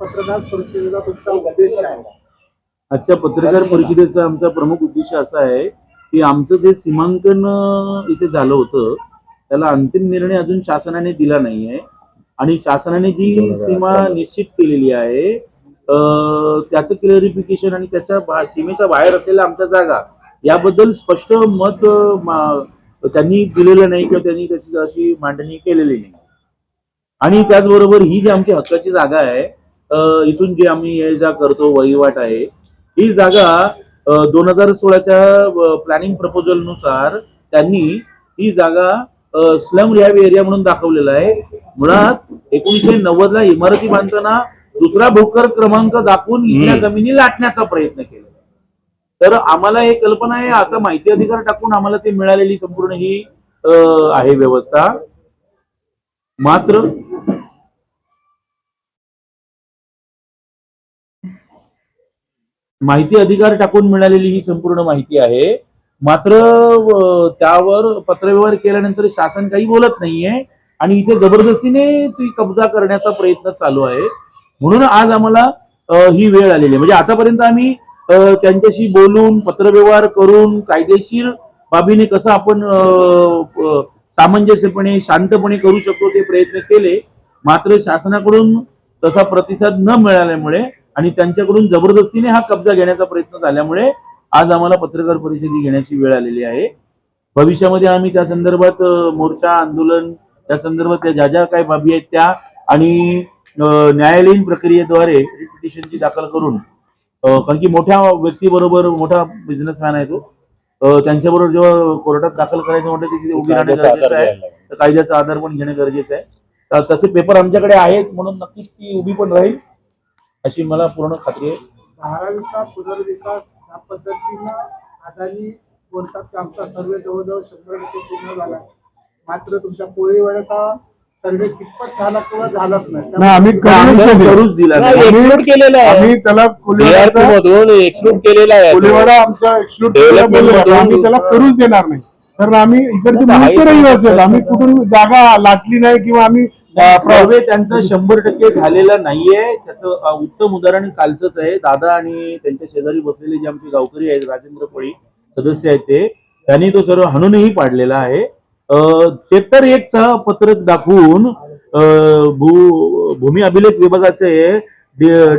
पत्रकार परिषदेचा तुमचा उद्देश आहे आजच्या पत्रकार परिषदेचा आमचा प्रमुख उद्देश असा आहे की आमचं जे सीमांकन इथे झालं होतं त्याला अंतिम निर्णय अजून शासनाने दिला नाहीये. आणि शासनाने जी सीमा निश्चित केलेली आहे त्याचं क्लिअरिफिकेशन आणि त्याच्या सीमेच्या बाहेर असलेल्या आमच्या जागा याबद्दल स्पष्ट मत त्यांनी दिलेलं नाही किंवा त्यांनी त्याची अशी मांडणी केलेली नाही. आणि त्याचबरोबर ही जी आमची हक्काची जागा आहे इथून जे आम्ही ये जा करतो वहिवाट आहे ही जागा दोन हजार सोळाच्या प्लॅनिंग प्रपोजलनुसार त्यांनी ही जागा स्लम रिहॅब एरिया म्हणून दाखवलेला आहे. मुळात एकोणीसशे नव्वद ला इमारती बांधताना दुसरा भूकर क्रमांक दाखवून इथल्या जमिनी लाटण्याचा प्रयत्न केला. तर आम्हाला एक कल्पना आहे आता माहिती अधिकार टाकून आम्हाला ते मिळालेली संपूर्ण ही आहे व्यवस्था. मात्र माहिती अधिकार टाकून मिळालेली ही संपूर्ण माहिती आहे. मात्र त्यावर पत्रव्यवहार केल्यानंतर शासन काही बोलत नाहीये आणि इथे जबरदस्तीने ती कब्जा करण्याचा प्रयत्न चालू आहे. म्हणून आज आम्हाला ही वेळ आलेली आहे. म्हणजे आतापर्यंत आम्ही त्यांच्याशी बोलून पत्रव्यवहार करून कायदेशीर बाबीने कसं आपण सामंजस्यपणे शांतपणे करू शकतो ते प्रयत्न केले. मात्र शासनाकडून तसा प्रतिसाद न मिळाल्यामुळे आणि त्यांच्याकडून जबरदस्तीने हा कब्जा घेण्याचा प्रयत्न झाल्यामुळे आज आम्हाला पत्रकार परिषदेची घेण्याची वेळ आलेली आहे. भविष्यामध्ये आम्ही त्या संदर्भात मोर्चा आंदोलन त्या संदर्भात त्या ज्या ज्या काही बाबी आहेत त्या आणि न्यायालयीन प्रक्रियेद्वारे पिटिशनची दाखल करून कारण की मोठ्या व्यक्तीबरोबर मोठा बिझनेसमॅन आहे तो. त्यांच्याबरोबर जेव्हा कोर्टात दाखल करायचं म्हटलं तिथे उभी राहणं गरजेचं आहे. तर कायद्याचा आधार पण घेणं गरजेचं आहे. तसे पेपर आमच्याकडे आहेत म्हणून नक्कीच ती उभी पण राहील. अशी मला पूर्ण खात्री आहे धारावीचा पुनर्विकास या पद्धतीनं अदानी बोलतात की आमचा सर्वे जवळजवळ शंभर टक्के पूर्ण झाला मात्र तुमच्या कोळीवाड्याचा सर्वे कितपत झाला किंवा झालाच नाही नाही आम्ही करूनच नाही. करूच दिला नाही. एक्सक्लूड केलेला आहे आम्ही त्याला मधून एक्सक्लूड केलेला आहे तो. कोलीवाडा आमचा एक्सक्लूड Development मधून- आम्ही त्याला करूच देणार नाही कारण आम्ही इकडचे आता रहिवासी आहेत. आम्ही कुठून जागा लाटली नाही किंवा आम्ही सर्वे त्यांचं शंभर टक्के झालेला नाहीये. त्याचं उत्तम उदाहरण कालचंच आहे. दादा आणि त्यांच्या शेजारी बसलेले जे आमचे गावकरी आहेत राजेंद्र पळी सदस्य आहेत ते त्यांनी तो सर्व हाणूनही पाडलेला आहे. सेक्टर एक चा पत्रक दाखवून भू भूमी अभिलेख विभागाचे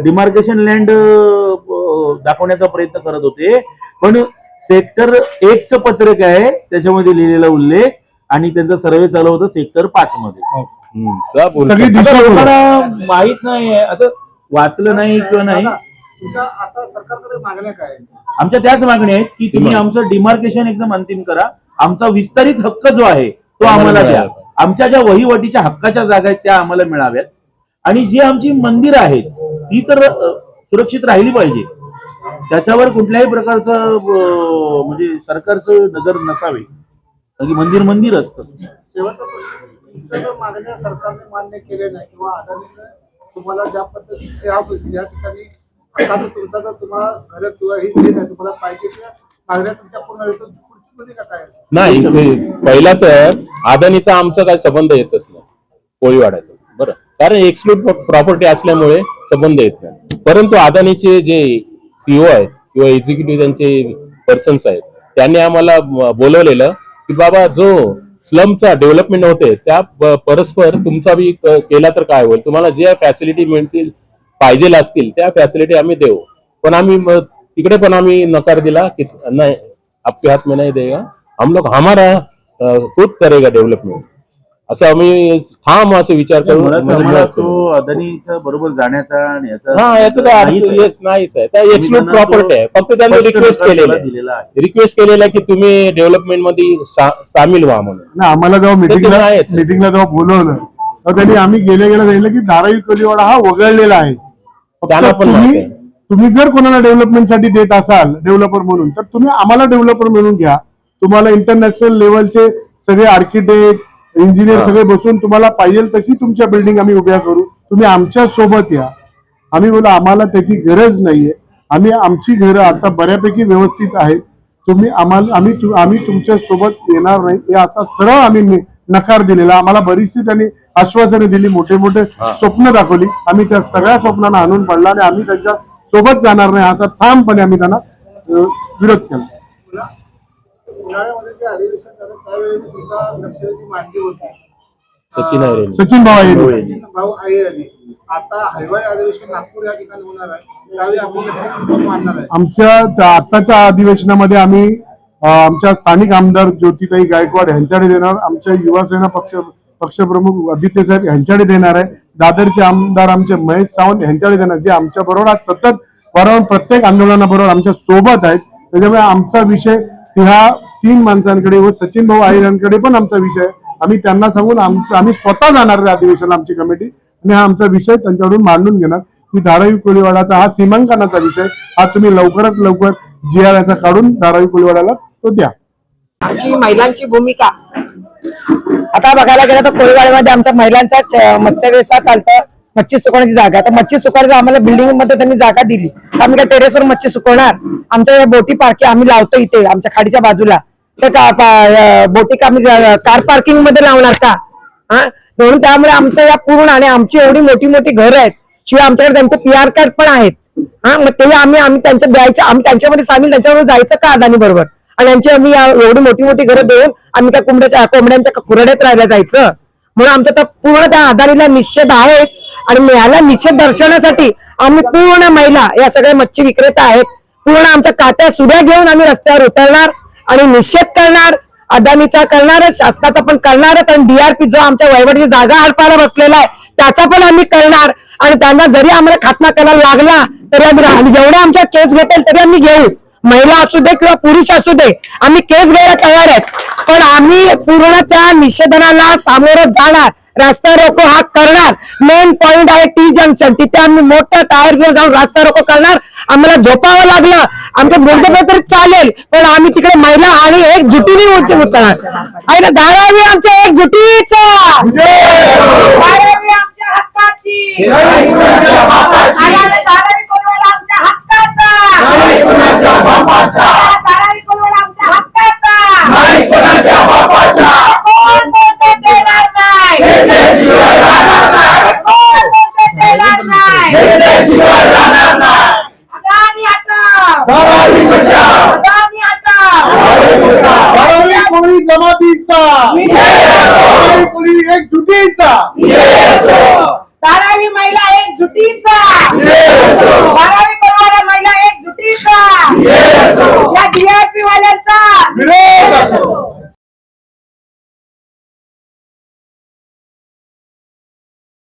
डिमार्केशन लँड दाखवण्याचा प्रयत्न करत होते. पण सेक्टर एकचं पत्रक आहे त्याच्यामध्ये लिहिलेला उल्लेख. आणि त्यांचा सर्वे चालू होता सेक्टर पाच मध्ये. बोल. सगळी आता दिशा लोकांना माहीत नाही आता वाचलं नाही किंवा नाही. दादा, तुमच्या आता सरकारकडे मागण्या काय आहेत? आमच्या त्याच मागण्या आहेत की तुम्ही सीमा. आमचं डिमार्केशन एकदम अंतिम करा. आमचा विस्तारित हक्क जो आहे तो आम्हाला आम्हाला द्या. आमच्या ज्या वहिवाटीच्या हक्काच्या जागा आहेत त्या आम्हाला मिळाव्यात. आणि जी आमची मंदिर आहेत ती तर अ, सुरक्षित राहिली पाहिजे. त्याच्यावर कुठल्याही प्रकारचं अ, म्हणजे सरकारचं नजर नसावी. कारण की मंदिर मंदिर असतं. शेवटचा प्रश्न. तुमच्या जर मागण्या सरकारने मान्य केल्या नाही किंवा अदानीने तुम्हाला ज्या पद्धतीने या या ठिकाणी हक्काचं तुमचा जर तुम्हाला घर किंवा हे दिले नाही तुम्हाला पाहिजे त्या मागण्या तुमच्या पूर्ण झाल्या तर पुढची भूमिका काय असेल? नाही ते पहिला तर अदानीचा आमचा काही संबंध येतच नाही कोळीवाड्याचा. बरं. कारण एक्सक्लूड प्रॉपर्टी असल्यामुळे संबंध येत नाही. परंतु अदानीचे जे सीओ आहेत किंवा एक्झिक्युटिव्ह त्यांचे पर्सन्स आहेत त्यांनी आम्हाला म- बोलवलेलं की बाबा जो स्लमचा डेव्हलपमेंट होते त्या परस्पर तुमचा बी केला तर काय होईल? तुम्हाला ज्या फॅसिलिटी मिळतील पाहिजे असतील त्या फॅसिलिटी आम्ही देऊ. पण आम्ही तिकडे पण आम्ही नकार दिला की नाही आपके हात में नाही देगा. हम लोग हमारा खुद करेगा डेव्हलपमेंट असं आम्ही ठाम असं विचार करून म्हणजे अदानीच्या बरोबर जाण्याचा आणि याचा हा याचं काय नाहीच अर्थ आहे. येस नाहीच आहे. त्या एक्सक्लूड प्रॉपर्टी आहे. फक्त त्यांनी रिक्वेस्ट केलेलं आहे. रिक्वेस्ट केलेलं आहे की तुम्ही डेव्हलपमेंटमध्ये सामील व्हा म्हणून. आम्हाला जेव्हा मिटिंगला. मिटिंगला जेव्हा बोलवलं तर त्यांनी आम्ही गेल्या गेल्या सांगितलं की धारावी कोलीवाडा हा वगळलेला पण तुम्ही आहे. तुम्ही जर कोणाला डेव्हलपमेंटसाठी देत असाल डेव्हलपर म्हणून तर तुम्ही आम्हाला डेव्हलपर म्हणून घ्या. तुम्हाला इंटरनॅशनल लेवलचे सगळे आर्किटेक्ट इंजिनियर सगळे बसून तुम्हाला पाहिजे तशी तुमच्या बिल्डिंग आम्ही उभ्या करू. तुम्ही आमच्यासोबत या. आम्ही बोला आम्हाला त्याची गरज नाहीये. आम्ही आमची घरं आता बऱ्यापैकी व्यवस्थित आहेत. तुम्ही आम्हाला आम्ही आम्ही तुमच्यासोबत येणार नाही. हे असा सरळ आम्ही नकार दिलेला. आम्हाला बरीचशी त्यांनी आश्वासने दिली मोठे मोठे स्वप्न दाखवली. आम्ही त्या सगळ्या स्वप्नांना आणून पडला आणि आम्ही त्यांच्यासोबत जाणार नाही असा ठामपणे आम्ही त्यांना विरोध केला. उन्हाळ्यामध्ये जे अधिवेशन झालं त्यावेळी सुद्धा लक्षवेधी मांडली होती. सचिन आहे सचिन भाऊ आहे सचिन भाऊ यांनी आता हिवाळी अधिवेशन नागपूर या ठिकाणी होणार आहे. त्यावेळी आपण लक्षवेधी कोण मांडणार आहे. आमच्या त्या आत्ताच्या अधिवेशनामध्ये आम्ही अं, आमच्या स्थानिक आमदार ज्योतिताई गायकवाड यांच्याकडे देणार आमच्या युवासेना पक्ष पक्षप्रमुख आदित्य साहेब यांच्याकडे देणार आहे. दादरचे आमदार आमचे महेश सावंत यांच्याकडे देणार. जे आमच्या बरोबर आज सतत बरोबर प्रत्येक आंदोलनाबरोबर आमच्यासोबत आहेत. त्याच्यामुळे आमचा विषय ह्या तीन माणसांकडे व सचिन भाऊ आहिरांकडे पण आमचा विषय आहे. आम्ही त्यांना सांगून आम्ही स्वतः जाणार त्या अधिवेशनाला आमची कमिटी. आणि हा आमचा विषय त्यांच्याकडून मांडून घेणार. की धारावी कोळीवाडाचा हा सीमांकनाचा विषय हा तुम्ही लवकरात लवकर जी आर याचा काढून धारावी कोळीवाड्याला तो द्या. आमची महिलांची भूमिका. आता बघायला गेलं तर कोळीवाड्यामध्ये आमच्या महिलांचा मत्स्य व्यवसाय चालतं. मच्छी सुकवण्याची जागा. तर मच्छी सुकवायची आम्हाला बिल्डिंगमध्ये त्यांनी जागा दिली. आम्ही काय टेरेसवर मच्छी सुकवणार? आमच्या बोटी पार्की आम्ही लावतो इथे आमच्या खाडीच्या बाजूला. तर का बोटी आम्ही कार पार्किंगमध्ये लावणार का? हा? म्हणून त्यामुळे आमचं या पूर्ण आणि आमची एवढी मोठी मोठी घरं आहेत. शिवाय आमच्याकडे त्यांचे पी आर कार्ड पण आहेत. हा? मग ते आम्ही आम्ही त्यांच्या द्यायचं आम्ही त्यांच्यामध्ये सामील त्यांच्याबरोबर जायचं का अदानी बरोबर? आणि यांची आम्ही एवढी मोठी मोठी घरं देऊन आम्ही त्या कोंबड्याच्या कोंबड्यांच्या कुरड्यात राहायला जायचं. म्हणून आमचा तर पूर्ण त्या आधारीला निषेध आहेच. आणि याला निषेध दर्शवण्यासाठी आम्ही पूर्ण महिला या सगळ्या मच्छी विक्रेता आहेत. पूर्ण आमच्या कात्या सुड्या घेऊन आम्ही रस्त्यावर उतरणार. आणि निषेध करणार अदानीचा करणारच शासनाचा पण करणारच आणि डीआरपी जो आमच्या वहिवाटीची जागा हडपायला बसलेला आहे त्याचा पण आम्ही करणार. आणि त्यांना जरी आम्हाला खात्मा करायला लागला तरी आम्ही जेवढ्या आमच्या केस घेतील तरी आम्ही घेऊ. महिला असू दे किंवा पुरुष असू दे आम्ही केस घ्यायला तयार आहेत. पण आम्ही पूर्ण त्या निषेधनाला सामोरं जाणार. रस्ता रोको हा करणार. मेन पॉइंट आहे टी जंक्शन तिथे आम्ही मोठं टायर घेऊन जाऊन रस्ता रोको करणार. आम्हाला झोपावं लागलं. आमच्या बोलतो तर चालेल पण आम्ही तिकडे महिला आणि एक जुटीने उंची उतरणार आहे ना धारावी आमच्या एक जुटीचा धारावी आमच्या हक्काची आम्ही महिला एकजुटीचा बारावी करणाऱ्या महिला एक एकजुटीचा या डीआरपी वाल्यांचा. विरोध असो